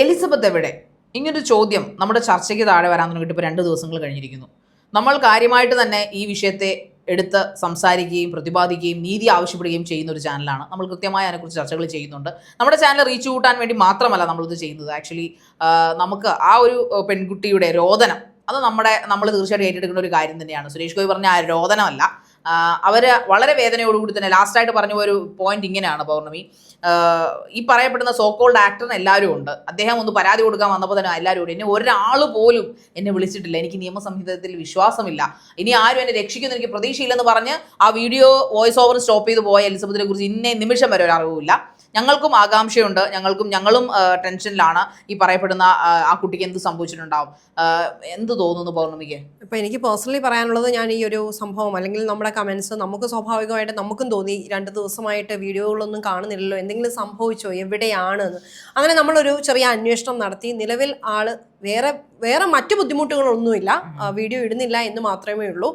Elizabeth എവിടെ? ഇങ്ങനൊരു ചോദ്യം നമ്മുടെ ചർച്ചയ്ക്ക് താഴെ വരാൻ തുടങ്ങിയിട്ട് ഇപ്പോൾ രണ്ട് ദിവസങ്ങൾ കഴിഞ്ഞിരിക്കുന്നു. നമ്മൾ കാര്യമായിട്ട് തന്നെ ഈ വിഷയത്തെ എടുത്ത് സംസാരിക്കുകയും പ്രതിപാദിക്കുകയും നീതി ആവശ്യപ്പെടുകയും ചെയ്യുന്ന ഒരു ചാനലാണ്. നമ്മൾ കൃത്യമായി അതിനെക്കുറിച്ച് ചർച്ചകൾ ചെയ്യുന്നുണ്ട്. നമ്മുടെ ചാനൽ റീച്ച് കൂട്ടാൻ വേണ്ടി മാത്രമല്ല നമ്മളിത് ചെയ്യുന്നത്. ആക്ച്വലി നമുക്ക് ആ ഒരു പെൺകുട്ടിയുടെ രോദനം അത് നമ്മുടെ നമ്മൾ തീർച്ചയായിട്ടും ഏറ്റെടുക്കുന്ന ഒരു കാര്യം തന്നെയാണ്. സുരേഷ് ഗോപി പറഞ്ഞ ആ രോദനമല്ല. അവർ വളരെ വേദനയോടുകൂടി തന്നെ ലാസ്റ്റായിട്ട് പറഞ്ഞ ഒരു പോയിന്റ് ഇങ്ങനെയാണ് പൗർണമി. ഈ പറയപ്പെടുന്ന സോക്കോൾഡ് ആക്ടറിന് എല്ലാവരും ഉണ്ട്. അദ്ദേഹം ഒന്ന് പരാതി കൊടുക്കാൻ വന്നപ്പോൾ തന്നെ എല്ലാവരും ഉണ്ട്. എന്നെ ഒരാൾ പോലും എന്നെ വിളിച്ചിട്ടില്ല. എനിക്ക് നിയമസംഹിതത്തിൽ വിശ്വാസമില്ല. ഇനി ആരും എന്നെ രക്ഷിക്കുന്നു എനിക്ക് പ്രതീക്ഷയില്ലെന്ന് പറഞ്ഞ് ആ വീഡിയോ വോയിസ് ഓവർ സ്റ്റോപ്പ് ചെയ്ത് പോയ എലിസബത്തിനെ കുറിച്ച് ഇന്നേ നിമിഷം വരെ ഒരു അറിവില്ല ഞങ്ങൾക്കും ആകാംക്ഷയുണ്ട്. ഞങ്ങൾക്കും ഞങ്ങളും ടെൻഷനിലാണ് ഈ പറയപ്പെടുന്ന ആ കുട്ടിക്ക് എന്ത് സംഭവിച്ചിട്ടുണ്ടാവും. എന്ത് തോന്നുന്നു പൗർണമിക്ക്? ഇപ്പൊ എനിക്ക് പേഴ്സണലി പറയാനുള്ളത് ഞാൻ ഈ ഒരു സംഭവം അല്ലെങ്കിൽ നമ്മുടെ കമന്റ്സ് നമുക്ക് സ്വാഭാവികമായിട്ട് നമുക്കും തോന്നി രണ്ട് ദിവസമായിട്ട് വീഡിയോകളൊന്നും കാണുന്നില്ലല്ലോ. എന്തെങ്കിലും സംഭവിച്ചോ? എവിടെയാണ് അങ്ങനെ നമ്മളൊരു ചെറിയ അന്വേഷണം നടത്തി നിലവിൽ ആൾ വേറെ വേറെ മറ്റു ബുദ്ധിമുട്ടുകളൊന്നുമില്ല. വീഡിയോ ഇടുന്നില്ല എന്ന് മാത്രമേ ഉള്ളൂ.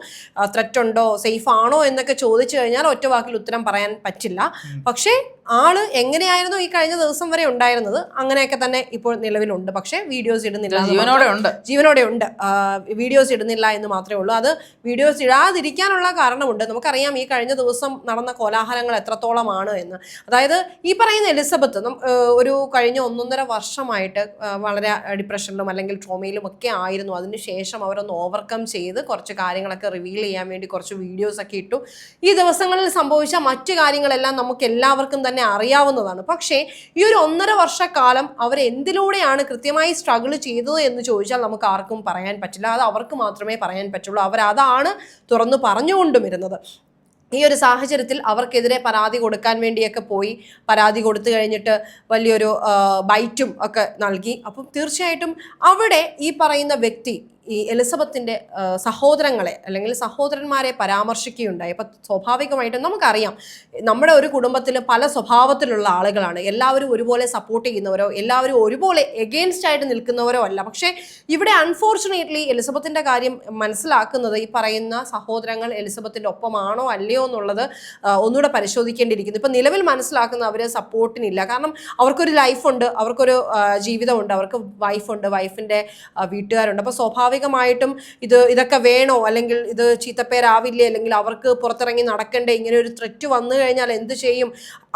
ത്രെറ്റ് ഉണ്ടോ സേഫ് ആണോ എന്നൊക്കെ ചോദിച്ചു കഴിഞ്ഞാൽ ഒറ്റ വാക്കിൽ ഉത്തരം പറയാൻ പറ്റില്ല. പക്ഷേ ആൾ എങ്ങനെയായിരുന്നു ഈ കഴിഞ്ഞ ദിവസം വരെ ഉണ്ടായിരുന്നത്? അങ്ങനെയൊക്കെ തന്നെ ഇപ്പോൾ നിലവിലുണ്ട്. പക്ഷേ വീഡിയോസ് ഇടുന്നില്ല ജീവനോടെ ഉണ്ട്. ജീവനോടെ ഉണ്ട്. വീഡിയോസ് ഇടുന്നില്ല എന്ന് മാത്രമേ ഉള്ളൂ. അത് വീഡിയോസ് ഇടാതിരിക്കാനുള്ള കാരണമുണ്ട്. നമുക്കറിയാം ഈ കഴിഞ്ഞ ദിവസം നടന്ന കോലാഹലങ്ങൾ എത്രത്തോളമാണ് എന്ന്. അതായത് ഈ പറയുന്ന എലിസബത്ത് ഒരു കഴിഞ്ഞ ഒന്നൊന്നര വർഷമായിട്ട് വളരെ ഡിപ്രഷനിലും അല്ലെങ്കിൽ ട്രോമയിലും ഒക്കെ ആയിരുന്നു. അതിനുശേഷം അവരൊന്ന് ഓവർകം ചെയ്ത് കുറച്ച് കാര്യങ്ങളൊക്കെ റിവീൽ ചെയ്യാൻ വേണ്ടി കുറച്ച് വീഡിയോസ് ഒക്കെ ഇട്ടു. ഈ ദിവസങ്ങളിൽ സംഭവിച്ച മറ്റു കാര്യങ്ങളെല്ലാം നമുക്ക് എല്ലാവർക്കും തന്നെ അറിയാവുന്നതാണ്. പക്ഷേ ഈ ഒരു ഒന്നര വർഷക്കാലം അവർ എന്തിലൂടെയാണ് കൃത്യമായി സ്ട്രഗിൾ ചെയ്തത് എന്ന് ചോദിച്ചാൽ നമുക്ക് ആർക്കും പറയാൻ പറ്റില്ല. അത് അവർക്ക് മാത്രമേ പറയാൻ പറ്റുള്ളൂ. അവർ അതാണ് തുറന്നു പറഞ്ഞുകൊണ്ടും ഇരുന്നത് ഈ ഒരു സാഹചര്യത്തിൽ അവർക്കെതിരെ പരാതി കൊടുക്കാൻ വേണ്ടിയൊക്കെ പോയി പരാതി കൊടുത്തു കഴിഞ്ഞിട്ട് വലിയൊരു ബൈറ്റും ഒക്കെ നൽകി. അപ്പം തീർച്ചയായിട്ടും അവിടെ ഈ പറയുന്ന വ്യക്തി ഈ എലിസബത്തിന്റെ സഹോദരങ്ങളെ അല്ലെങ്കിൽ സഹോദരന്മാരെ പരാമർശിക്കുകയുണ്ടായി. അപ്പം സ്വാഭാവികമായിട്ടും നമുക്കറിയാം നമ്മുടെ ഒരു കുടുംബത്തിൽ പല സ്വഭാവത്തിലുള്ള ആളുകളാണ്. എല്ലാവരും ഒരുപോലെ സപ്പോർട്ട് ചെയ്യുന്നവരോ എല്ലാവരും ഒരുപോലെ എഗെയിൻസ്റ്റ് ആയിട്ട് നിൽക്കുന്നവരോ അല്ല. പക്ഷേ ഇവിടെ അൺഫോർച്ചുനേറ്റ്ലി എലിസബത്തിന്റെ കാര്യം മനസ്സിലാക്കുന്നത് ഈ പറയുന്ന സഹോദരങ്ങൾ എലിസബത്തിന്റെ ഒപ്പമാണോ അല്ലയോ എന്നുള്ളത് ഒന്നുകൂടെ പരിശോധിക്കേണ്ടിയിരിക്കുന്നു. ഇപ്പം നിലവിൽ മനസ്സിലാക്കുന്ന അവർ സപ്പോർട്ടിനില്ല കാരണം അവർക്കൊരു ലൈഫുണ്ട് അവർക്കൊരു ജീവിതമുണ്ട് അവർക്ക് വൈഫുണ്ട് വൈഫിന്റെ വീട്ടുകാരുണ്ട്. അപ്പോൾ സ്വാഭാവികമായിട്ടും ഇത് ഇതൊക്കെ വേണോ? അല്ലെങ്കിൽ ഇത് ചീത്തപ്പേരാവില്ലേ? അല്ലെങ്കിൽ അവർക്ക് പുറത്തിറങ്ങി നടക്കണ്ടേ? ഇങ്ങനെ ഒരു ത്രെറ്റ് വന്നു കഴിഞ്ഞാൽ എന്ത് ചെയ്യും?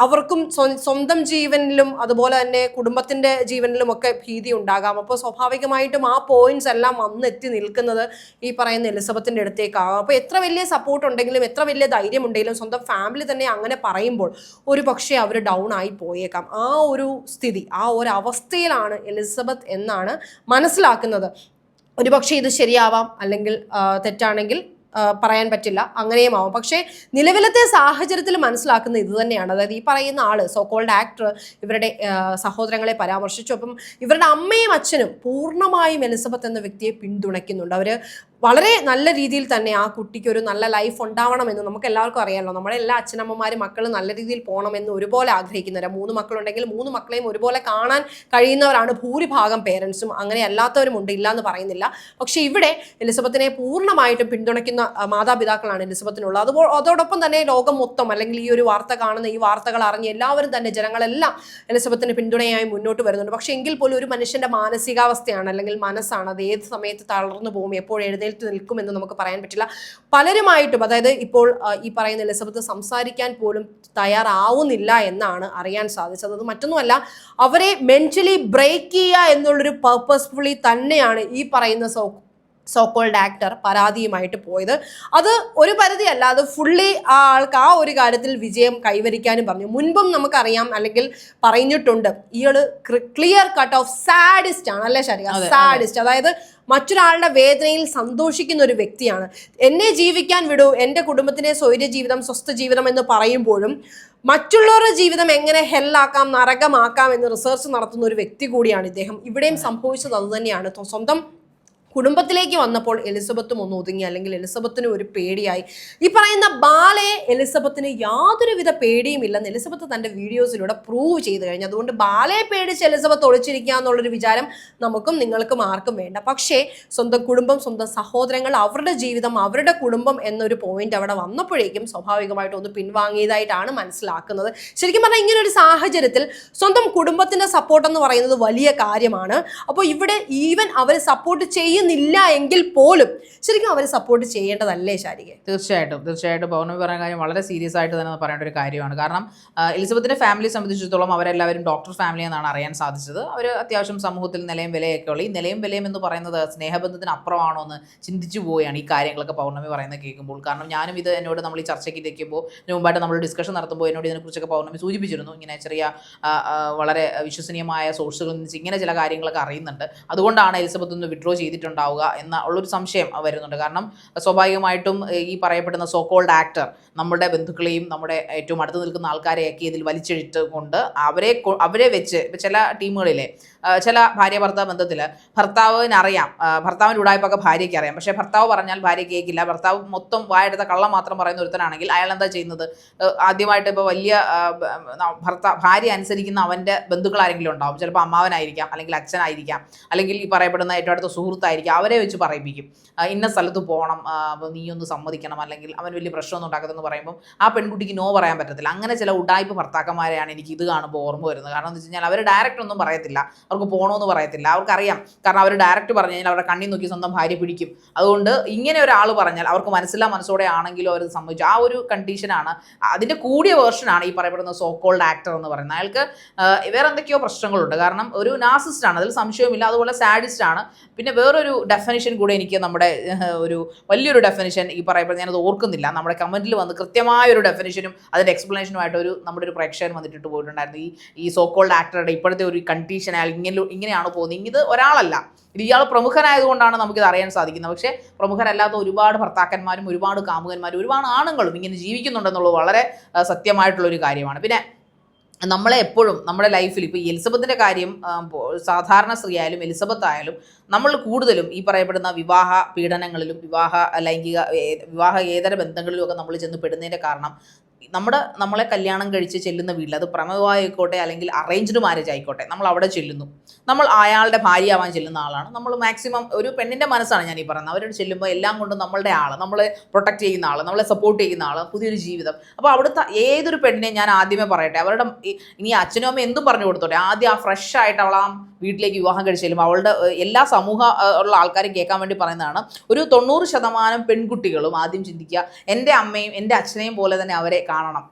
അവർക്കും സ്വന്തം ജീവനിലും അതുപോലെ തന്നെ കുടുംബത്തിന്റെ ജീവനിലും ഒക്കെ ഭീതി ഉണ്ടാകാം. അപ്പോൾ സ്വാഭാവികമായിട്ടും ആ പോയിന്റ്സ് എല്ലാം വന്നെത്തി നിൽക്കുന്നത് ഈ പറയുന്ന എലിസബത്തിന്റെ അടുത്തേക്കാകും അപ്പോൾ എത്ര വലിയ സപ്പോർട്ട് ഉണ്ടെങ്കിലും എത്ര വലിയ ധൈര്യം ഉണ്ടെങ്കിലും സ്വന്തം ഫാമിലി തന്നെ അങ്ങനെ പറയുമ്പോൾ ഒരു പക്ഷേ അവർ ഡൗൺ ആയി പോയേക്കാം. ആ ഒരു സ്ഥിതി ആ ഒരു അവസ്ഥയിലാണ് എലിസബത്ത് എന്നാണ് മനസ്സിലാക്കുന്നത്. ഒരുപക്ഷെ ഇത് ശരിയാവാം അല്ലെങ്കിൽ തെറ്റാണെങ്കിൽ പറയാൻ പറ്റില്ല. അങ്ങനെയും ആവും പക്ഷേ നിലവിലത്തെ സാഹചര്യത്തിൽ മനസ്സിലാക്കുന്ന ഇത് തന്നെയാണ്. അതായത് ഈ പറയുന്ന ആൾ കോൾഡ് ആക്ടർ ഇവരുടെ സഹോദരങ്ങളെ പരാമർശിച്ചു. അപ്പം ഇവരുടെ അമ്മയും അച്ഛനും പൂർണമായും എലിസബത്ത് എന്ന വ്യക്തിയെ പിന്തുണയ്ക്കുന്നുണ്ട്. അവർ വളരെ നല്ല രീതിയിൽ തന്നെ ആ കുട്ടിക്ക് ഒരു നല്ല ലൈഫ് ഉണ്ടാവണമെന്ന് നമുക്ക് എല്ലാവർക്കും അറിയാമല്ലോ നമ്മുടെ എല്ലാ അച്ഛനമ്മമാരും മക്കൾ നല്ല രീതിയിൽ പോകണമെന്ന് ഒരുപോലെ ആഗ്രഹിക്കുന്നവരാണ് മൂന്ന് മക്കളുണ്ടെങ്കിൽ മൂന്ന് മക്കളെയും ഒരുപോലെ കാണാൻ കഴിയുന്നവരാണ് ഭൂരിഭാഗം പേരൻസും അങ്ങനെ അല്ലാത്തവരും ഉണ്ട് ഇല്ല എന്ന് പറയുന്നില്ല. പക്ഷേ ഇവിടെ എലിസബത്തിനെ പൂർണമായിട്ടും പിന്തുണയ്ക്കുന്ന മാതാപിതാക്കളാണ് എലിസബത്തിനുള്ളത്. അതുപോ അതോടൊപ്പം തന്നെ ലോകം മൊത്തം അല്ലെങ്കിൽ ഈ ഒരു വാർത്ത കാണുന്ന ഈ വാർത്തകൾ അറിഞ്ഞ് എല്ലാവരും തന്നെ ജനങ്ങളെല്ലാം എലിസബത്തിന് പിന്തുണയായി മുന്നോട്ട് വരുന്നുണ്ട്. പക്ഷേ എങ്കിൽ പോലും ഒരു മനുഷ്യന്റെ മാനസികാവസ്ഥയാണ് അല്ലെങ്കിൽ മനസ്സാണ് അത് ഏത് സമയത്ത് തളർന്നു പോകും എപ്പോൾ എഴുന്നേറ്റ് നിൽക്കുമെന്ന് നമുക്ക് പറയാൻ പറ്റില്ല. പലരുമായിട്ടും അതായത് ഇപ്പോൾ ഈ പറയുന്ന എലിസബത്ത് സംസാരിക്കാൻ പോലും തയ്യാറാവുന്നില്ല എന്നാണ് അറിയാൻ സാധിച്ചത്. അത് മറ്റൊന്നുമല്ല അവരെ മെന്റലി ബ്രേക്ക് ചെയ്യുക എന്നുള്ളൊരു പർപ്പസ്ഫുള്ളി തന്നെയാണ് ഈ പറയുന്ന സോ സോക്കോൾഡ് ആക്ടർ പരാതിയുമായിട്ട് പോയത്. അത് ഒരു പരിധിയല്ല അത് ഫുള്ളി ആ ആൾക്ക് ആ ഒരു കാര്യത്തിൽ വിജയം കൈവരിക്കാനും പറഞ്ഞു. മുൻപും നമുക്കറിയാം അല്ലെങ്കിൽ പറഞ്ഞിട്ടുണ്ട് ഇയാൾ ക്ലിയർ കട്ട് ഓഫ് സാഡിസ്റ്റ് ആണ് അല്ലേ ശരി സാഡിസ്റ്റ് അതായത് മറ്റൊരാളുടെ വേദനയിൽ സന്തോഷിക്കുന്ന ഒരു വ്യക്തിയാണ്. എന്നെ ജീവിക്കാൻ വിടൂ എന്റെ കുടുംബത്തിന്റെ സ്വൈര്യ ജീവിതം സ്വസ്ഥ ജീവിതം എന്ന് പറയുമ്പോഴും മറ്റുള്ളവരുടെ ജീവിതം എങ്ങനെ ഹെല്ലാക്കാം നരകമാക്കാം എന്ന് റിസർച്ച് നടത്തുന്ന ഒരു വ്യക്തി കൂടിയാണ് ഇദ്ദേഹം. ഇവിടെയും സംഭവിച്ചത് അതുതന്നെയാണ് സ്വന്തം കുടുംബത്തിലേക്ക് വന്നപ്പോൾ എലിസബത്തും ഒന്ന് ഒതുങ്ങി അല്ലെങ്കിൽ എലിസബത്തിന് ഒരു പേടിയായി. ഈ പറയുന്ന ബാലയെ എലിസബത്തിന് യാതൊരുവിധ പേടിയും ഇല്ലെന്ന് എലിസബത്ത് തന്റെ വീഡിയോസിലൂടെ പ്രൂവ് ചെയ്തു കഴിഞ്ഞു. അതുകൊണ്ട് ബാലയെ പേടിച്ച് എലിസബത്ത് ഒളിച്ചിരിക്കുക എന്നുള്ളൊരു വിചാരം നമുക്കും നിങ്ങൾക്കും ആർക്കും വേണ്ട. പക്ഷേ സ്വന്തം കുടുംബം സ്വന്തം സഹോദരങ്ങൾ അവരുടെ ജീവിതം അവരുടെ കുടുംബം എന്നൊരു പോയിന്റ് അവിടെ വന്നപ്പോഴേക്കും സ്വാഭാവികമായിട്ടും ഒന്ന് പിൻവാങ്ങിയതായിട്ടാണ് മനസ്സിലാക്കുന്നത്. ശരിക്കും പറഞ്ഞാൽ ഇങ്ങനെ ഒരു സാഹചര്യത്തിൽ സ്വന്തം കുടുംബത്തിന്റെ സപ്പോർട്ട് എന്ന് പറയുന്നത് വലിയ കാര്യമാണ്. അപ്പോൾ ഇവിടെ ഈവൻ അവർ സപ്പോർട്ട് ചെയ്യുന്നില്ല എങ്കിൽ പോലും ശരിക്കും അവരെ സപ്പോർട്ട് ചെയ്യേണ്ടതല്ലേ ശാരിക? തീർച്ചയായിട്ടും തീർച്ചയായിട്ടും. പൗർണമി പറയുന്ന കാര്യം വളരെ സീരിയസ് ആയിട്ട് തന്നെ പറയേണ്ട ഒരു കാര്യമാണ്. കാരണം എലിസബത്തിന്റെ ഫാമിലി സംബന്ധിച്ചിടത്തോളം അവരെല്ലാവരും ഡോക്ടർ ഫാമിലി എന്നാണ് അറിയാൻ സാധിച്ചത്. അവർ അത്യാവശ്യം സമൂഹത്തിൽ നിലയും വിലയൊക്കെ ഉള്ള. ഈ നിലയും വിലയും എന്ന് പറയുന്നത് സ്നേഹബന്ധത്തിന് അപ്പുറമാണോ എന്ന് ചിന്തിച്ചു പോവുകയാണ് ഈ കാര്യങ്ങളൊക്കെ പൗർണമി പറയുന്നത് കേൾക്കുമ്പോൾ. കാരണം ഞാനും ഇത് എന്നോട് നമ്മൾ ഈ ചർച്ചയ്ക്ക് ഇരിക്കുമ്പോൾ മുമ്പായിട്ട് നമ്മൾ ഡിസ്കഷൻ നടത്തുമ്പോൾ എന്നോട് ഇതിനെക്കുറിച്ചൊക്കെ പൗർണമി സൂചിപ്പിച്ചിരുന്നു. ഇങ്ങനെ ചെറിയ വളരെ വിശ്വസനീയമായ സോഴ്സുകളിൽ നിന്ന് ഇങ്ങനെ ചില കാര്യങ്ങളൊക്കെ അറിയുന്നുണ്ട്. അതുകൊണ്ടാണ് എലിസബത്ത് ഒന്ന് വിഡ്രോ ചെയ്തിട്ടുണ്ടാവുക എന്ന ഉള്ളൊരു സംശയം വരുന്നുണ്ട്. കാരണം സ്വാഭാവികമായിട്ടും ഈ പറയപ്പെടുന്ന സോ കോൾഡ് ആക്ടർ നമ്മുടെ ബന്ധുക്കളെയും നമ്മുടെ ഏറ്റവും അടുത്ത് നിൽക്കുന്ന ആൾക്കാരെയൊക്കെ ഇതിൽ വലിച്ചിട്ട് കൊണ്ട് അവരെ അവരെ വെച്ച് ഇപ്പം ചില ടീമുകളിലെ ചില ഭാര്യ ഭർത്താവ് ബന്ധത്തിൽ ഭർത്താവിനറിയാം ഭർത്താവിന്റെ ഉടായ്പൊക്കെ ഭാര്യയ്ക്ക് അറിയാം. പക്ഷേ ഭർത്താവ് പറഞ്ഞാൽ ഭാര്യ കേൾക്കില്ല. ഭർത്താവ് മൊത്തം വായെടുത്ത കള്ളം മാത്രം പറയുന്ന ഒരുത്തനാണെങ്കിൽ അയാൾ എന്താ ചെയ്യുന്നത് ആദ്യമായിട്ട് ഇപ്പോൾ വലിയ ഭർത്താവ് ഭാര്യ അനുസരിക്കുന്ന അവന്റെ ബന്ധുക്കൾ ആരെങ്കിലും ഉണ്ടാവും. ചിലപ്പോൾ അമ്മാവനായിരിക്കാം അല്ലെങ്കിൽ അച്ഛനായിരിക്കാം അല്ലെങ്കിൽ ഈ പറയപ്പെടുന്ന ഏറ്റവും അടുത്ത സുഹൃത്തായിരിക്കാം. അവരെ വെച്ച് പറയിപ്പിക്കും. ഇന്ന സ്ഥലത്ത് പോകണം. നീയൊന്ന് സമ്മതിക്കണം. അല്ലെങ്കിൽ അവൻ വലിയ പ്രശ്നമൊന്നും ഉണ്ടാക്കരുതെന്ന് പറയുമ്പോൾ ആ പെൺകുട്ടിക്ക് നോ പറയാൻ പറ്റത്തില്ല. അങ്ങനെ ചില ഉടായ്പ ഭർത്താക്കന്മാരെയാണ് എനിക്ക് ഇത് കാണുമ്പോൾ ഓർമ്മ വരുന്നത്. കാരണം എന്ന് വെച്ച് കഴിഞ്ഞാൽ അവർ ഡയറക്റ്റ് ഒന്നും പറയത്തില്ല. അവർക്ക് പോകണമെന്ന് പറയത്തില്ല. അവർക്കറിയാം. കാരണം അവർ ഡയറക്റ്റ് പറഞ്ഞു കഴിഞ്ഞാൽ അവരുടെ കണ്ണി നോക്കി സ്വന്തം ഭാര്യ പിടിക്കും. അതുകൊണ്ട് ഇങ്ങനെ ഒരാൾ പറഞ്ഞാൽ അവർക്ക് മനസ്സിലാ മനസ്സോടെ ആണെങ്കിലും അവർ സംഭവിച്ചു ആ ഒരു കണ്ടീഷനാണ് അതിന്റെ കൂടിയ വേർഷനാണ് ഈ പറയപ്പെടുന്ന സോ കോൾഡ് ആക്ടർ എന്ന് പറയുന്നത്. അയാൾക്ക് വേറെ എന്തൊക്കെയോ പ്രശ്നങ്ങളുണ്ട്. കാരണം ഒരു നാസിസ്റ്റ് ആണ്. അതിൽ സംശയമില്ല അതുപോലെ സാഡിസ്റ്റ് ആണ്. പിന്നെ വേറൊരു ഡെഫിനിഷൻ കൂടെ എനിക്ക് നമ്മുടെ ഒരു വലിയൊരു ഡെഫിനിഷൻ ഈ പറയപ്പെടുന്ന ഞാനത് ഓർക്കുന്നില്ല. നമ്മുടെ കമന്റിൽ വന്ന് കൃത്യമായ ഒരു ഡെഫിനിഷനും അതിന്റെ എക്സ്പ്ലനേഷനുമായിട്ട് ഒരു നമ്മുടെ ഒരു പ്രേക്ഷകൻ വന്നിട്ട് പോയിട്ടുണ്ടായിരുന്നു. ഈ ഈ കോൾഡ് ആക്ടറുടെ ഇപ്പോഴത്തെ ഒരു കണ്ടീഷൻ അയാൾ ഇങ്ങനെ ഇങ്ങനെയാണ് പോകുന്നത്? ഇത് ഒരാളല്ല. ഇത് ഇയാൾ പ്രമുഖനായതുകൊണ്ടാണ് നമുക്കിത് അറിയാൻ സാധിക്കുന്നത്. പക്ഷേ പ്രമുഖരല്ലാത്ത ഒരുപാട് ഭർത്താക്കന്മാരും ഒരുപാട് കാമുകന്മാരും ഒരുപാട് ആണുങ്ങളും ഇങ്ങനെ ജീവിക്കുന്നുണ്ടെന്നുള്ളത് വളരെ സത്യമായിട്ടുള്ളൊരു കാര്യമാണ്. പിന്നെ നമ്മളെ എപ്പോഴും നമ്മുടെ ലൈഫിൽ ഇപ്പോൾ എലിസബത്തിന്റെ കാര്യം സാധാരണ സ്ത്രീ ആയാലും എലിസബത്ത് ആയാലും നമ്മൾ കൂടുതലും ഈ പറയപ്പെടുന്ന വിവാഹ പീഡനങ്ങളിലും വിവാഹ ലൈംഗിക വിവാഹ ഏതര ബന്ധങ്ങളിലും ഒക്കെ നമ്മൾ ചെന്ന് പെടുന്നതിന്റെ കാരണം നമ്മുടെ നമ്മളെ കല്യാണം കഴിച്ച് ചെല്ലുന്ന വീട്ടിൽ അത് പ്രമവായിക്കോട്ടെ അല്ലെങ്കിൽ അറേഞ്ച്ഡ് മാരേജ് ആയിക്കോട്ടെ നമ്മൾ അവിടെ ചെല്ലുന്നു. നമ്മൾ അയാളുടെ ഭാര്യയാവാൻ ചെല്ലുന്ന ആളാണ്. നമ്മൾ മാക്സിമം ഒരു പെണ്ണിന്റെ മനസ്സാണ് ഞാൻ ഈ പറയുന്നത്. അവരോട് ചെല്ലുമ്പോൾ എല്ലാം കൊണ്ടും നമ്മളുടെ ആൾ നമ്മളെ പ്രൊട്ടക്റ്റ് ചെയ്യുന്ന ആൾ നമ്മളെ സപ്പോർട്ട് ചെയ്യുന്ന ആൾ പുതിയൊരു ജീവിതം. അപ്പോൾ അവിടുത്തെ ഏതൊരു പെണ്ണിനെ ഞാൻ ആദ്യമേ പറയട്ടെ അവരുടെ ഇനി അച്ഛനും അമ്മയും എന്തും പറഞ്ഞു കൊടുത്തോട്ടെ ആദ്യം ആ ഫ്രഷ് ആയിട്ട് അവൾ ആ വീട്ടിലേക്ക് വിവാഹം കഴിച്ച് ചെല്ലുമ്പോൾ അവളുടെ എല്ലാ സമൂഹ ഉള്ള ആൾക്കാരും കേൾക്കാൻ വേണ്ടി പറയുന്നതാണ്. ഒരു തൊണ്ണൂറ് ശതമാനം പെൺകുട്ടികളും ആദ്യം ചിന്തിക്കുക എന്റെ അമ്മയും എന്റെ അച്ഛനെയും പോലെ തന്നെ അവരെ കാണണം.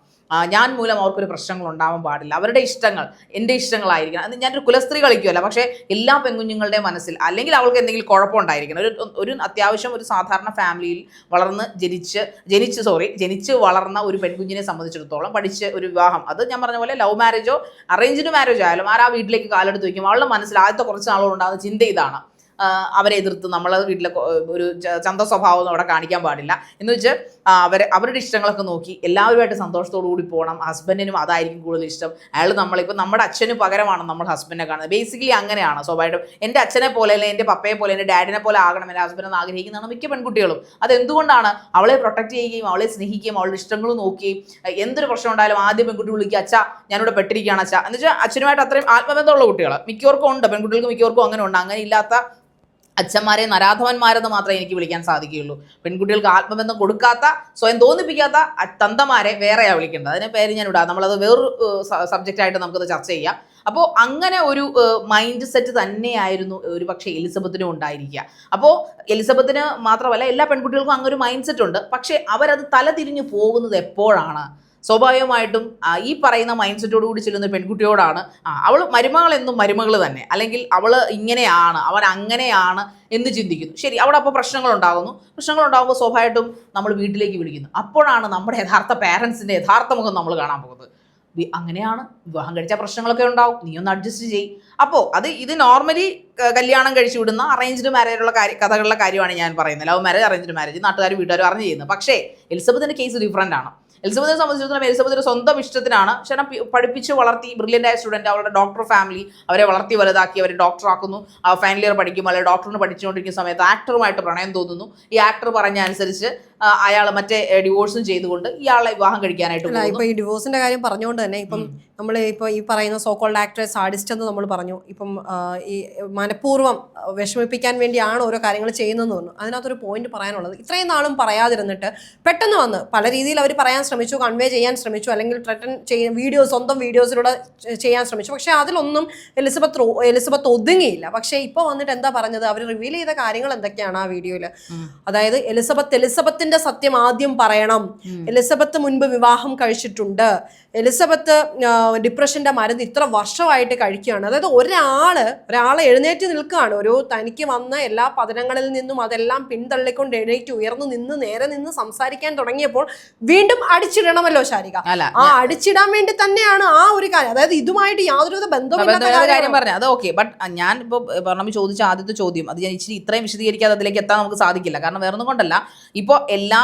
ഞാൻ മൂലം അവർക്കൊരു പ്രശ്നങ്ങൾ ഉണ്ടാവാൻ പാടില്ല. അവരുടെ ഇഷ്ടങ്ങൾ എന്റെ ഇഷ്ടങ്ങളായിരിക്കണം. അത് ഞാനൊരു കുലസ്ത്രീ കളിക്കുമല്ല പക്ഷേ എല്ലാ പെൺകുഞ്ഞുങ്ങളുടെ മനസ്സിൽ അല്ലെങ്കിൽ അവൾക്ക് എന്തെങ്കിലും കുഴപ്പമുണ്ടായിരിക്കണം ഒരു ഒരു അത്യാവശ്യം ഒരു സാധാരണ ഫാമിലിയിൽ വളർന്ന് ജനിച്ച് ജനിച്ച് സോറി ജനിച്ച് വളർന്ന ഒരു പെൺകുഞ്ഞിനെ സംബന്ധിച്ചിടത്തോളം പഠിച്ച് ഒരു വിവാഹം. അത് ഞാൻ പറഞ്ഞ പോലെ ലവ് മാരേജോ അറേഞ്ച്ഡ് മാരേജോ ആയാലും ആരാ വീട്ടിലേക്ക് കാലെടുത്ത് വയ്ക്കും? അവളുടെ മനസ്സിൽ ആദ്യത്തെ കുറച്ച് നാളുകൾ ഉണ്ടാകുന്ന ചിന്ത ഇതാണ്. അവരെ എതിർത്ത് നമ്മൾ വീട്ടിലെ ഒരു ചന്ത സ്വഭാവം അവിടെ കാണിക്കാൻ പാടില്ല. എന്ന് വെച്ച് അവരെ അവരുടെ ഇഷ്ടങ്ങളൊക്കെ നോക്കി എല്ലാവരുമായിട്ട് സന്തോഷത്തോടു കൂടി പോകണം ഹസ്ബൻഡിനും അതായിരിക്കും കൂടുതൽ ഇഷ്ടം. അയാൾ നമ്മളിപ്പോൾ നമ്മുടെ അച്ഛന് പകരമാണ് നമ്മൾ ഹസ്ബൻഡിനെ കാണുന്നത്. ബേസിക്കലി അങ്ങനെയാണ് സ്വാഭാവികം. എന്റെ അച്ഛനെ പോലെ അല്ലെങ്കിൽ എന്റെ പപ്പയെ പോലെ എന്റെ ഡാഡിനെ പോലെ ആകണം. എന്റെ ഹസ്ബൻഡ് ആഗ്രഹിക്കുന്നതാണ് മിക്ക പെൺകുട്ടികളും. അതെന്തുകൊണ്ടാണ്? അവളെ പ്രൊട്ടക്ട് ചെയ്യുകയും അവളെ സ്നേഹിക്കുകയും അവളുടെ ഇഷ്ടങ്ങൾ നോക്കുകയും എന്തൊരു പ്രശ്നം ഉണ്ടായാലും ആദ്യം പെൺകുട്ടി വിളിക്കുക അച്ഛ ഞാനിവിടെ പെട്ടിരിക്കുകയാണ് അച്ഛ. എന്ന് വെച്ചാൽ അച്ഛനുമായിട്ട് അത്രയും ആത്മബന്ധമുള്ള കുട്ടികൾ മിക്കവർക്കും ഉണ്ട്. പെൺകുട്ടികൾക്ക് മിക്കവർക്കും അങ്ങനെ ഉണ്ട്. അങ്ങനെ ഇല്ലാത്ത അച്ഛന്മാരെ നരാധവന്മാരെന്ന് മാത്രമേ എനിക്ക് വിളിക്കാൻ സാധിക്കുകയുള്ളൂ. പെൺകുട്ടികൾക്ക് ആത്മബന്ധം കൊടുക്കാത്ത സ്വയം തോന്നിപ്പിക്കാത്ത തന്തമാരെ വേറെയാണ് വിളിക്കേണ്ടത്. അതിന് പേര് ഞാൻ ഇടാം. നമ്മളത് വേറൊരു സബ്ജക്റ്റായിട്ട് നമുക്കത് ചർച്ച ചെയ്യാം. അപ്പോൾ അങ്ങനെ ഒരു മൈൻഡ് സെറ്റ് തന്നെയായിരുന്നു ഒരു പക്ഷേ എലിസബത്തിനും ഉണ്ടായിരിക്കുക. അപ്പോൾ എലിസബത്തിന് മാത്രമല്ല എല്ലാ പെൺകുട്ടികൾക്കും അങ്ങനെ ഒരു മൈൻഡ് സെറ്റ് ഉണ്ട്. പക്ഷേ അവരത് തലതിരിഞ്ഞു പോകുന്നത് എപ്പോഴാണ്? സ്വാഭാവികമായിട്ടും ഈ പറയുന്ന മൈൻഡ് സെറ്റോട് കൂടി ചെല്ലുന്ന പെൺകുട്ടിയോടാണ് അവൾ മരുമകൾ എന്നും മരുമകൾ തന്നെ. അല്ലെങ്കിൽ അവൾ ഇങ്ങനെയാണ് അവൻ അങ്ങനെയാണ് എന്ന് ചിന്തിക്കുന്നു. ശരി അവിടെ അപ്പോൾ പ്രശ്നങ്ങൾ ഉണ്ടാകുന്നു പ്രശ്നങ്ങൾ ഉണ്ടാകുമ്പോൾ സ്വാഭാവികമായിട്ടും നമ്മൾ വീട്ടിലേക്ക് വിളിക്കുന്നു. അപ്പോഴാണ് നമ്മുടെ യഥാർത്ഥ പാരൻസിന്റെ യഥാർത്ഥ മുഖം നമ്മൾ കാണാൻ പോകുന്നത്. അങ്ങനെയാണ്. വിവാഹം കഴിച്ച പ്രശ്നങ്ങളൊക്കെ ഉണ്ടാവും. നീ ഒന്ന് അഡ്ജസ്റ്റ് ചെയ് അപ്പോൾ അത് ഇത് നോർമലി കല്യാണം കഴിച്ചു വിടുന്ന അറേഞ്ച്ഡ് മാരേജുള്ള കാര്യ കഥകളുടെ കാര്യമാണ് ഞാൻ പറയുന്നത്. ലവ് മാരേജ് അറേഞ്ച്ഡ് മാരേജ് നാട്ടുകാർ വീട്ടുകാരും അറിഞ്ഞു ചെയ്യുന്നത്. പക്ഷേ എലിസബത്തിന്റെ കേസ് ഡിഫറന്റ് ആണ്. എലിസബത്തിനെ സംബന്ധിച്ചിടത്തോളം എലിസബത്തിന്റെ സ്വന്തം ഇഷ്ടത്തിനാണ്. ക്ഷണം പഠിപ്പിച്ച് വളർത്തി ബ്രില്യന്റ് ആയ സ്റ്റുഡന്റ് അവരുടെ ഡോക്ടർ ഫാമിലി അവരെ വളർത്തി വലുതാക്കി അവരെ ഡോക്ടർ ആക്കുന്നു. ഫൈനൽ ഇയർ പഠിക്കും അല്ലെങ്കിൽ ഡോക്ടറിന് പഠിച്ചുകൊണ്ടിരിക്കുന്ന സമയത്ത് ആക്ടറുമായിട്ട് പ്രണയം തോന്നുന്നു. ഈ ആക്ടർ പറഞ്ഞ അനുസരിച്ച് അയാൾ മറ്റേ ഡിവോഴ്സും ചെയ്തുകൊണ്ട് ഇയാളെ വിവാഹം കഴിക്കാനായിട്ട് ഇപ്പൊ ഈ ഡിവോഴ്സിന്റെ കാര്യം പറഞ്ഞുകൊണ്ട് തന്നെ ഇപ്പം നമ്മൾ ഇപ്പൊ ഈ പറയുന്ന സോക്കോൾഡ് ആക്ട്രസ് ആർട്ടിസ്റ്റ് എന്ന് നമ്മൾ പറഞ്ഞു. ഇപ്പം ഈ മനഃപൂർവം വിഷമിപ്പിക്കാൻ വേണ്ടിയാണ് ഓരോ കാര്യങ്ങൾ ചെയ്യുന്നതെന്ന് പറഞ്ഞു. അതിനകത്തൊരു പോയിന്റ് പറയാനുള്ളത് ഇത്രയും നാളും പറയാതിരുന്നിട്ട് പെട്ടെന്ന് വന്ന് പല രീതിയിൽ അവർ പറയാൻ ശ്രമിച്ചു കൺവേ ചെയ്യാൻ ശ്രമിച്ചു അല്ലെങ്കിൽ ട്രെട്ടൺ ചെയ്യാൻ വീഡിയോ സ്വന്തം വീഡിയോസിലൂടെ ചെയ്യാൻ ശ്രമിച്ചു. പക്ഷേ അതിലൊന്നും എലിസബത്ത് എലിസബത്ത് ഒതുങ്ങിയില്ല. പക്ഷേ ഇപ്പോൾ വന്നിട്ട് എന്താ പറഞ്ഞത്? അവർ റിവീൽ ചെയ്ത കാര്യങ്ങൾ എന്തൊക്കെയാണ് ആ വീഡിയോയിൽ അതായത് എലിസബത്ത് എലിസബത്തിന്റെ സത്യം ആദ്യം പറയണം. എലിസബത്ത് മുൻപ് വിവാഹം കഴിച്ചിട്ടുണ്ട്. എലിസബത്ത് ഡിപ്രഷന്റെ മരുന്ന് ഇത്ര വർഷമായിട്ട് കഴിക്കുകയാണ്. അതായത് ഒരാൾ ഒരാളെ എഴുന്നേറ്റ് നിൽക്കുകയാണ്. ഒരു തനിക്ക് വന്ന എല്ലാ പതനങ്ങളിൽ നിന്നും അതെല്ലാം പിന്തള്ളിക്കൊണ്ട് എഴുന്നേറ്റ് ഉയർന്നു നിന്ന് നേരെ നിന്ന് സംസാരിക്കാൻ തുടങ്ങിയപ്പോൾ വീണ്ടും അടിച്ചിടണമല്ലോ ശാരിക. ആ അടിച്ചിടാൻ വേണ്ടി തന്നെയാണ് ആ ഒരു കാര്യം. അതായത് ഇതുമായിട്ട് യാതൊരുവിധ ബന്ധവും. പറഞ്ഞു? അത് ഓക്കെ ബട്ട് ഞാൻ ഇപ്പോൾ പറഞ്ഞു ചോദിച്ച ആദ്യത്തെ ചോദ്യം അത് ഞാൻ ഇച്ചിരി ഇത്രയും വിശദീകരിക്കാതെ അതിലേക്ക് എത്താൻ നമുക്ക് സാധിക്കില്ല. കാരണം വേറൊന്നും കൊണ്ടല്ല. ഇപ്പോൾ എല്ലാ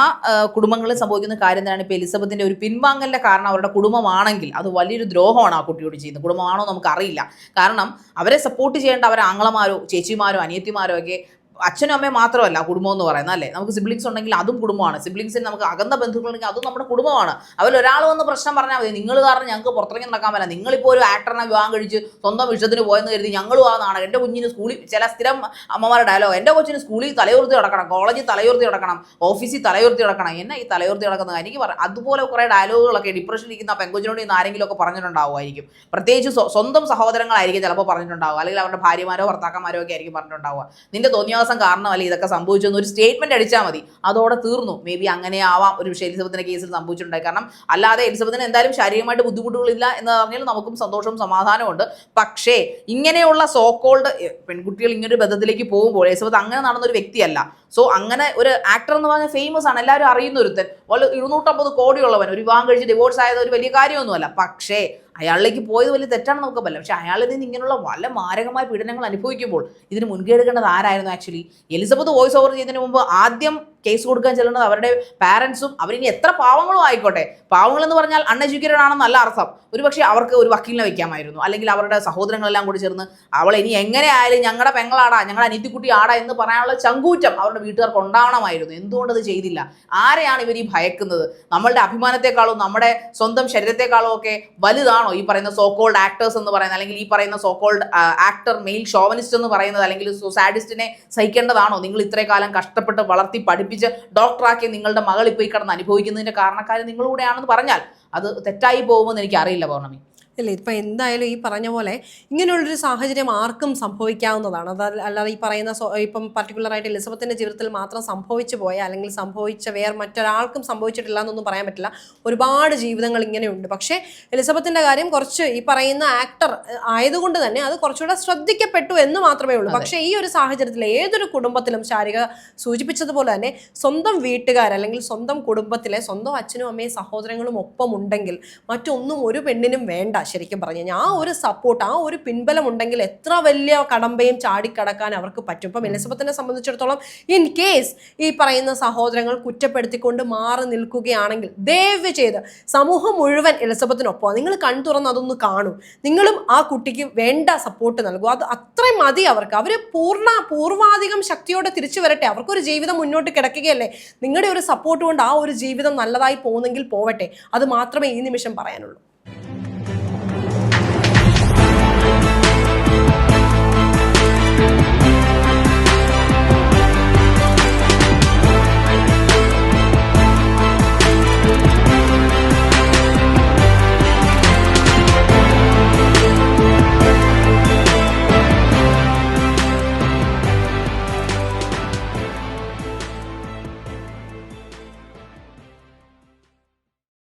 കുടുംബങ്ങളും സംഭവിക്കുന്ന കാര്യം തന്നെയാണ് ഇപ്പോൾ എലിസബത്തിന്റെ ഒരു പിൻവാങ്ങലിന്റെ കാരണം അവരുടെ കുടുംബമാണെങ്കിൽ. അത് വലിയൊരു ദ്രോഹമാണ് ആ കുട്ടിയോട് ചെയ്യുന്നത്. കുടുംബമാണോ നമുക്ക് അറിയില്ല കാരണം അവരെ സപ്പോർട്ട് ചെയ്യേണ്ട അവരെ ആങ്ങളമാരോ ചേച്ചിമാരോ അനിയത്തിമാരോ ഒക്കെ അച്ഛനും അമ്മയും മാത്രമല്ല കുടുംബം എന്ന് പറയുന്നത് അല്ലേ? നമുക്ക് സിബ്ലിങ്സ് ഉണ്ടെങ്കിൽ അതും കുടുംബമാണ്. സിബ്ലിങ്സിന് നമുക്ക് അകന്ന ബന്ധുക്കളുണ്ടെങ്കിൽ അതും നമ്മുടെ കുടുംബമാണ്. അവരിൽ ഒരാൾ വന്ന് പ്രശ്നം പറഞ്ഞാൽ മതി. നിങ്ങൾ കാരണം ഞങ്ങൾക്ക് പുറത്തിറങ്ങി നടക്കാൻ പറ്റില്ല. നിങ്ങളിപ്പോൾ ഒരു ആക്ടറിനെ വിവാഹം കഴിച്ച് സ്വന്തം ഇഷ്ടത്തിന് പോയെന്ന് കരുതി ഞങ്ങളും ആ എന്റെ കുഞ്ഞിന് സ്കൂളിൽ ചില സ്ഥിരം അമ്മമാരുടെ ഡയലോഗ് എന്റെ കൊച്ചിന് സ്കൂളിൽ തലയുർത്തി കിടക്കണം കോളേജിൽ തലയുർത്തി കിടക്കണം ഓഫീസിൽ തലയുർത്തി കിടക്കണം എന്നാ ഈ തലയുർത്തി കിടക്കുന്ന എനിക്ക് പറയാം. അതുപോലെ കുറേ ഡയലോഗുകളൊക്കെ ഡിപ്രഷൻ ഇരിക്കുന്ന പെങ്കുഞ്ഞിനോട് ഇന്ന് ആരെങ്കിലും ഒക്കെ പറഞ്ഞിട്ടുണ്ടാവുമായിരിക്കും. പ്രത്യേകിച്ച് സ്വ- സ്വന്തം സഹോദരങ്ങളായിരിക്കും ചിലപ്പോൾ പറഞ്ഞിട്ടുണ്ടാവുക. അല്ലെങ്കിൽ അവരുടെ ഭാര്യമാരോ ഭർത്താക്കന്മാരോ ഒക്കെ ആയിരിക്കും പറഞ്ഞിട്ടുണ്ടാവുക. നിന്റെ തോന്നിയാസം കാരണമല്ല ഇതൊക്കെ സംഭവിച്ചെന്ന് ഒരു സ്റ്റേറ്റ്മെന്റ് അടിച്ചാൽ മതി. അതോടെ തീർന്നു. മേ ബി അങ്ങനെ ആവാം. ഒരു പക്ഷേ എലിസബത്തിന്റെ കേസിൽ സംഭവിച്ചിട്ടുണ്ടായി. കാരണം അല്ലാതെ എലിസബത്തിന് എന്തായാലും ശാരീരികമായിട്ട് ബുദ്ധിമുട്ടുകളില്ല എന്ന് പറഞ്ഞാൽ നമുക്കും സന്തോഷവും സമാധാനവും ഉണ്ട് പക്ഷേ ഇങ്ങനെയുള്ള സോക്കോൾഡ് പെൺകുട്ടികൾ ഇങ്ങനൊരു ബന്ധത്തിലേക്ക് പോകുമ്പോൾ എലിസബത്ത് അങ്ങനെ നടന്ന ഒരു വ്യക്തിയല്ല. സോ അങ്ങനെ ഒരു ആക്ടർ എന്ന് പറഞ്ഞാൽ ഫേമസ് ആണ്. എല്ലാവരും അറിയുന്ന ഒരുത്തൻ. വളരെ ഇരുന്നൂറ്റമ്പത് കോടിയുള്ളവൻ. ഒരു വിവാഹം കഴിച്ച് ഡിവോഴ്സ് ആയത് ഒരു വലിയ കാര്യമൊന്നുമല്ല. പക്ഷേ അയാളിലേക്ക് പോയത് വലിയ തെറ്റാണെന്ന് നമുക്ക് പറ്റില്ല പക്ഷേ അയാളിൽ നിന്ന് ഇങ്ങനെയുള്ള വല്ല മാരകമായ പീഡനങ്ങൾ അനുഭവിക്കുമ്പോൾ ഇതിന് മുൻകൈ എടുക്കേണ്ടത് ആരായിരുന്നു ആക്ച്വലി എലിസബത്ത് വോയിസ് ഓവർ ചെയ്തതിന് മുമ്പ് ആദ്യം കേസ് കൊടുക്കാൻ ചെല്ലുന്നത് അവരുടെ പാരൻസും അവരിനി എത്ര പാവങ്ങളും ആയിക്കോട്ടെ. പാവങ്ങൾ എന്ന് പറഞ്ഞാൽ അൺഎഡ്യൂക്കേറ്റഡ് ആണെന്നല്ല അർത്ഥം. ഒരു പക്ഷേ അവർക്ക് ഒരു വക്കീലിനെ വയ്ക്കാമായിരുന്നു അല്ലെങ്കിൽ അവരുടെ സഹോദരങ്ങളെല്ലാം കൂടി ചേർന്ന് അവൾ ഇനി എങ്ങനെ ആയാലും ഞങ്ങളുടെ പെങ്ങളാടാ ഞങ്ങളുടെ അനിയത്തിക്കുട്ടി ആടാ എന്ന് പറയാനുള്ള ചങ്കൂറ്റം അവരുടെ വീട്ടുകാർക്ക് ഉണ്ടാവണമായിരുന്നു. എന്തുകൊണ്ട് അത് ചെയ്തില്ല? ആരെയാണ് ഇവർ ഈ ഭയക്കുന്നത്? നമ്മളുടെ അഭിമാനത്തെക്കാളും നമ്മുടെ സ്വന്തം ശരീരത്തെക്കാളും ഒക്കെ വലുതാണോ ഈ പറയുന്ന സോ കോൾഡ് ആക്ടേഴ്സ് എന്ന് പറയുന്നത്? അല്ലെങ്കിൽ ഈ പറയുന്ന so called actor male chauvinist എന്ന് പറയുന്നത്? അല്ലെങ്കിൽ സാഡിസ്റ്റിനെ സഹിക്കേണ്ടതാണോ? നിങ്ങൾ ഇത്രയും കാലം കഷ്ടപ്പെട്ട് വളർത്തി പഠിപ്പിച്ച് ഡോക്ടറാക്കി നിങ്ങളുടെ മകൾ ഇപ്പോൾ ഈ കിടന്ന് അനുഭവിക്കുന്നതിന്റെ കാരണക്കാരൻ നിങ്ങളൂടെയാണെന്ന് പറഞ്ഞാൽ അത് തെറ്റായി പോകുമെന്ന് എനിക്ക് അറിയില്ല പൗർണമി. ഇല്ല ഇപ്പം എന്തായാലും ഈ പറഞ്ഞ പോലെ ഇങ്ങനെയുള്ളൊരു സാഹചര്യം ആർക്കും സംഭവിക്കാവുന്നതാണ്. അത് അല്ലാതെ ഈ പറയുന്ന ഇപ്പം പർട്ടിക്കുലറായിട്ട് എലിസബത്തിന്റെ ജീവിതത്തിൽ മാത്രം സംഭവിച്ചു പോയ അല്ലെങ്കിൽ സംഭവിച്ച വേറെ മറ്റൊരാൾക്കും സംഭവിച്ചിട്ടില്ല എന്നൊന്നും പറയാൻ പറ്റില്ല. ഒരുപാട് ജീവിതങ്ങൾ ഇങ്ങനെയുണ്ട്. പക്ഷേ എലിസബത്തിന്റെ കാര്യം കുറച്ച് ഈ പറയുന്ന ആക്ടർ ആയതുകൊണ്ട് തന്നെ അത് കുറച്ചുകൂടെ ശ്രദ്ധിക്കപ്പെട്ടു എന്ന് മാത്രമേ ഉള്ളൂ. പക്ഷേ ഈ ഒരു സാഹചര്യത്തിൽ ഏതൊരു കുടുംബത്തിലും ശാരിക സൂചിപ്പിച്ചതുപോലെ തന്നെ സ്വന്തം വീട്ടുകാർ അല്ലെങ്കിൽ സ്വന്തം കുടുംബത്തിലെ സ്വന്തം അച്ഛനും അമ്മയും സഹോദരങ്ങളും ഒപ്പം ഉണ്ടെങ്കിൽ മറ്റൊന്നും ഒരു പെണ്ണിനും വേണ്ട. ശരിക്കും പറഞ്ഞു കഴിഞ്ഞാൽ ആ ഒരു സപ്പോർട്ട് ആ ഒരു പിൻബലം ഉണ്ടെങ്കിൽ എത്ര വലിയ കടമ്പയും ചാടിക്കടക്കാൻ അവർക്ക് പറ്റും. ഇപ്പം എലിസബത്തിനെ സംബന്ധിച്ചിടത്തോളം ഇൻ കേസ് ഈ പറയുന്ന സഹോദരങ്ങൾ കുറ്റപ്പെടുത്തിക്കൊണ്ട് മാറി നിൽക്കുകയാണെങ്കിൽ ദയവ് ചെയ്ത് സമൂഹം മുഴുവൻ എലിസബത്തിനൊപ്പം നിങ്ങൾ കൺ തുറന്ന് അതൊന്ന് കാണൂ. നിങ്ങളും ആ കുട്ടിക്ക് വേണ്ട സപ്പോർട്ട് നൽകൂ. അത് അത്രയും മതി അവർക്ക്. അവർ പൂർണ പൂർവാധികം ശക്തിയോടെ തിരിച്ചു വരട്ടെ. അവർക്കൊരു ജീവിതം മുന്നോട്ട് കിടക്കുകയല്ലേ? നിങ്ങളുടെ ഒരു സപ്പോർട്ട് കൊണ്ട് ആ ഒരു ജീവിതം നല്ലതായി പോകുന്നെങ്കിൽ പോവട്ടെ. അത് മാത്രമേ ഈ നിമിഷം പറയാനുള്ളൂ.